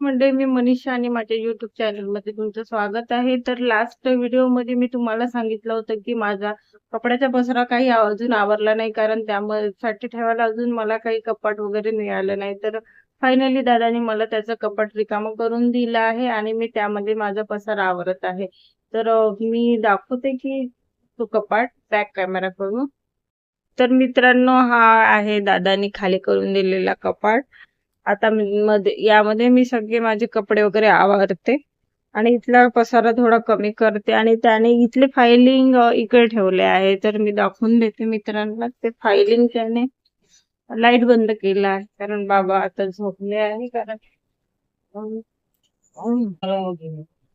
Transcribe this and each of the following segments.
म्हणजे मी मनीषा आणि माझ्या युट्यूब चॅनलमध्ये तुमचं स्वागत आहे. तर लास्ट व्हिडिओमध्ये मी तुम्हाला सांगितलं होतं की माझा कपड्याचा पसरा काही अजून आवरला नाही कारण त्यासाठी ठेवायला अजून मला काही कपाट वगैरे मिळालं नाही. तर फायनली दादानी मला त्याचं कपाट रिकामं करून दिलं आहे आणि मी त्यामध्ये माझा पसारा आवरत आहे. तर मी दाखवते की तो कपाट बॅक कॅमेरा करून तर मित्रांनो हा आहे दादानी खाली करून दिलेला कपाट. आता मध्ये यामध्ये मी सगळे माझे कपडे वगैरे आवरते. आणि इथला पसारा थोडा कमी करते. आणि त्याने इथले फायलिंग इकडे ठेवले आहे. तर मी दाखवून देते मित्रांना. ते फायलिंग त्याने लाइट बंद केला आहे. कारण बाबा आता झोपले आहे. कारण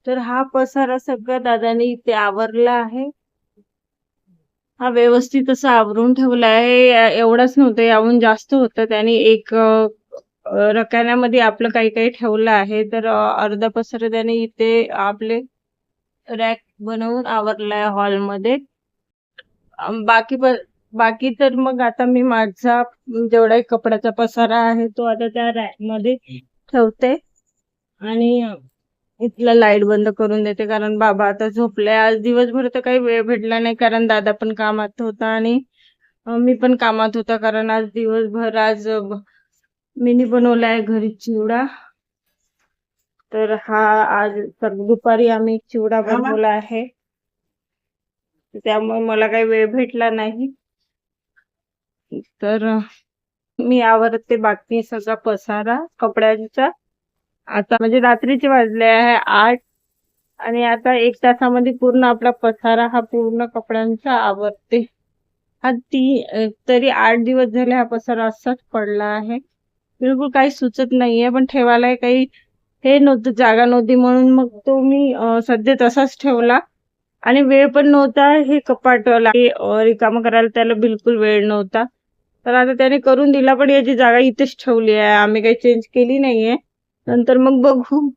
तर हा पसारा सगळा दादाने इथे आवरला आहे. हा व्यवस्थित असं आवरून ठेवला आहे. एवढाच नव्हतं याहून जास्त होतं. त्याने एक रकान्यामध्ये आपलं काही काही ठेवलं आहे तर अर्धा पसर त्याने इथे आपले रॅक बनवून आवरलाय हॉलमध्ये. बाकी बाकी तर मग आता मी माझा जेवढा कपड्याचा पसारा आहे तो आता त्या रॅकमध्ये ठेवते. आणि इथला लाइट बंद करून देते कारण बाबा आता झोपले आज दिवसभर तर काही वेळ भेटला नाही कारण दादा पण कामात होता आणि मी पण कामात होता कारण आज दिवसभर आज मीनी बनवलाय घरी चिवडा. तर हा आज दुपारी आम्ही चिवडा बनवला आहे. त्यामुळे मला काही वेळ भेटला नाही. तर मी आवरते बाकी सगळा पसारा कपड्यांचा. आता म्हणजे रात्रीचे वाजले आहे आठ. आणि आता एक तासामध्ये पूर्ण आपला पसारा हा पूर्ण कपड्यांचा आवरते. हा ती तरी आठ दिवस झाले हा पसारा असाच पडला आहे. बिलकुल काही सुचत नाहीये पण ठेवायला काही हे नव्हतं जागा नव्हती म्हणून मग तो मी सध्या तसाच ठेवला. आणि वेळ पण नव्हता हे कपाट रिकामं करायला त्याला बिलकुल वेळ नव्हता. तर आता त्याने करून दिला पण याची जागा इथेच ठेवली आहे. आम्ही काही चेंज केली नाहीये. नंतर मग बघू.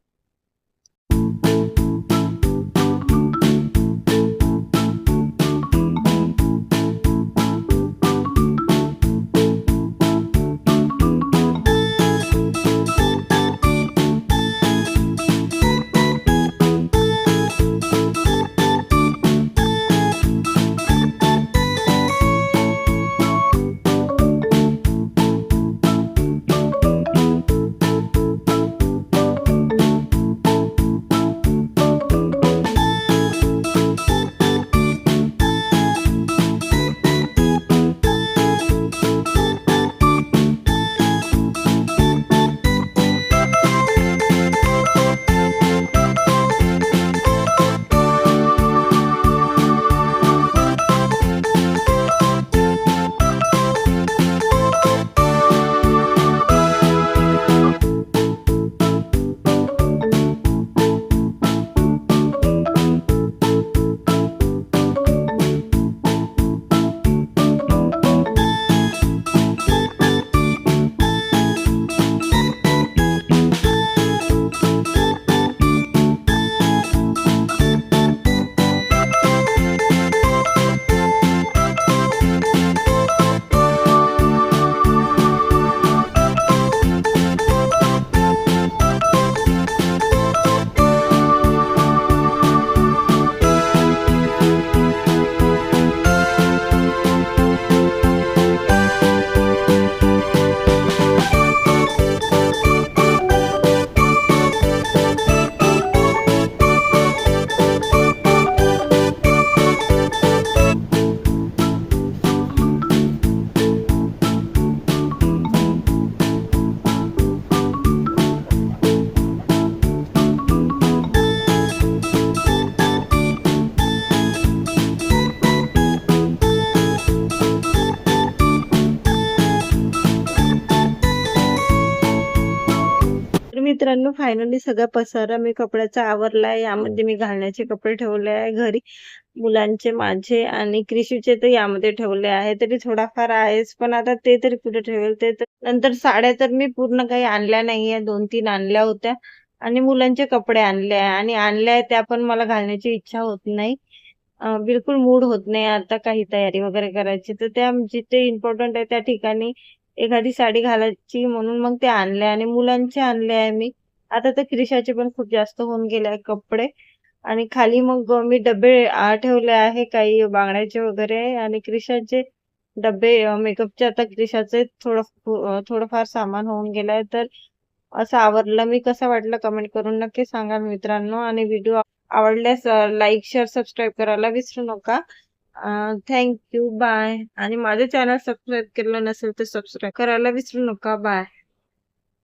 मित्रांनो फायनली सगळा पसारा मी कपड्याचा आवरलाय. यामध्ये मी घालण्याचे कपडे ठेवले आहे घरी. मुलांचे माझे आणि क्रिशीचे तर यामध्ये ठेवले आहे. तरी थोडाफार आहेच पण आता ते तरी कुठे ठेवेल ते तर नंतर साड्या तर मी पूर्ण काही आणल्या नाहीये. दोन तीन आणल्या होत्या आणि मुलांचे कपडे आणले आहे. आणि आणल्या आहे त्या पण मला घालण्याची इच्छा होत नाही. बिलकुल मूड होत नाही आता काही तयारी वगैरे करायची. तर त्या जिथे इम्पॉर्टंट आहे त्या ठिकाणी एखादी साडी घालायची म्हणून मग ते आणले आणि मुलांचे आणले आहे मी. आता तर क्रिशाचे पण खूप जास्त होऊन गेले आहे कपडे. आणि खाली मग मी डबे ठेवले आहे काही बांगड्याचे वगैरे आणि क्रिशाचे डबे मेकअपचे आता क्रिशाचे थोडं थोडंफार सामान होऊन गेलाय तर असं आवरलं मी. कसं वाटलं कमेंट करून नक्की सांगा मित्रांनो. आणि व्हिडिओ आवडल्यास लाईक शेअर सबस्क्राईब करायला विसरू नका. थँक्यू बाय आणि माझं चॅनल सबस्क्राईब केलं नसेल तर सबस्क्राईब करायला विसरू नका बाय